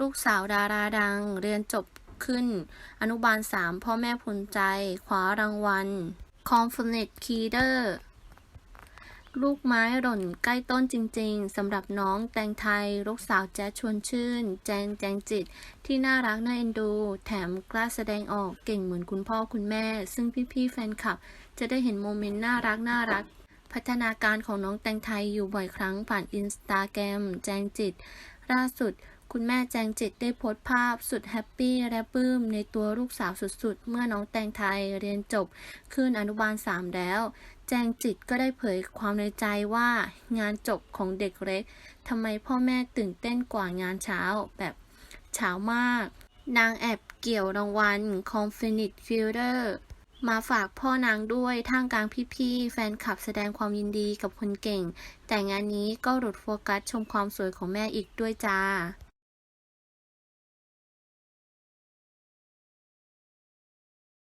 ลูกสาวดาราดัง เรียนจบขึ้น อนุบาล 3 พ่อแม่ภูมิใจคว้ารางวัล Conflict Keeder ลูกไม้หล่นใกล้ต้นจริงๆสำหรับน้องแตงไทย ลูกสาวแจ๊ชวนชื่น แจงแจงจิต ที่น่ารักน่าเอ็นดู แถมกล้าแสดงออกเก่งเหมือนคุณพ่อคุณแม่ ซึ่งพี่ๆแฟนคลับ จะได้เห็นโมเมนต์น่ารักน่ารัก พัฒนาการของน้องแตงไทยอยู่บ่อยครั้งผ่านอินสตาแกรมแจงจิตล่าสุด คุณแม่แจงจิตได้โพสต์ภาพสุดแฮปปี้และปลื้มในตัวลูกสาวสุดๆ เมื่อน้องแตงไทยเรียนจบขึ้นอนุบาล 3 แล้ว แจงจิตก็ได้เผยความในใจว่างานจบของเด็กเล็กทำไมพ่อแม่ตื่นเต้นกว่างานเช้าแบบเช้ามาก นางแอบเกี่ยวรางวัล Confident Fielder มาฝากพ่อนางด้วยท่ามกลางพี่ๆ แฟนคลับแสดงความยินดีกับคนเก่ง แต่งานนี้ก็หลุดโฟกัสชมความสวยของแม่อีกด้วยจ้า